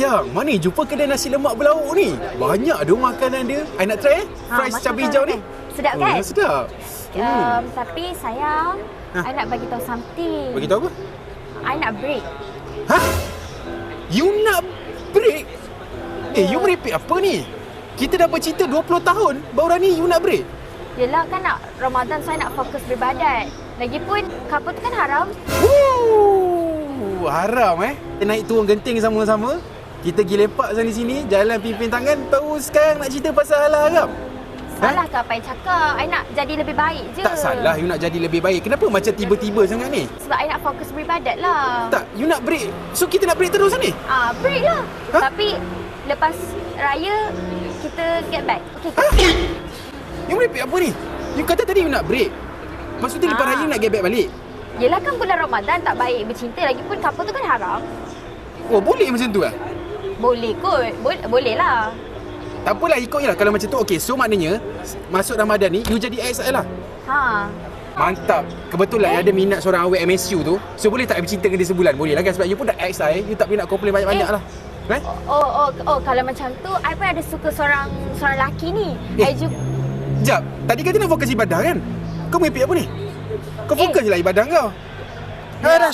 Yang mana jumpa kedai nasi lemak berlauk ni? Banyak ada makanan dia. I nak try eh? Ha, Fries cabai hijau ni. makan. Sedap Oh, kan? ya, sedap. Um, tapi sayang, Ha. I nak bagi tahu something. Bagi tahu apa? I nak break. Ha? You nak break? Eh, you merepek apa ni? Kita dah bercinta 20 tahun, baru ni you nak break? Yelah kan nak Ramadan saya nak fokus beribadat. Lagipun couple tu kan haram. Woo, haram eh. Kita naik turun genting sama-sama. Kita pergi lepak sana sini, jalan pimpin tangan, tahu sekarang nak cerita pasal halal haram. Salah ke apa yang cakap? I nak jadi lebih baik je. Tak salah you nak jadi lebih baik. Kenapa macam tiba-tiba sangat ni? Sebab I nak fokus beribadat lah. Tak, you nak break. So kita nak break terus ni? Ah, break lah. Ha? Tapi lepas raya kita get back. Okay. Ha? You merepek apa ni? You kata tadi you nak break. Maksudnya lepas Ah. raya nak get back balik. Yelah kan bulan Ramadan tak baik bercinta lagipun couple tu kan haram. Oh, boleh macam tu lah? Boleh kot. Boleh, boleh lah. Tak apalah, ikut je lah. Kalau macam tu, okay. So maknanya, masuk Ramadan ni, you jadi ex I lah. Ha. Mantap. Kebetulan Eh? ada minat seorang awet MSU tu. So boleh tak bercinta dengan dia sebulan? Boleh lah kan? Sebab you pun dah ex I. You tak boleh nak komplain banyak-banyak Eh. lah. Eh? Oh, oh, oh, kalau macam tu, I pun ada suka seorang seorang lelaki ni. Eh. I juga Jap, tadi kata nak fokus ibadah kan? Kau merepek apa ni? Kau Eh. fokus je lah ibadah kau. Ya. Ha dah.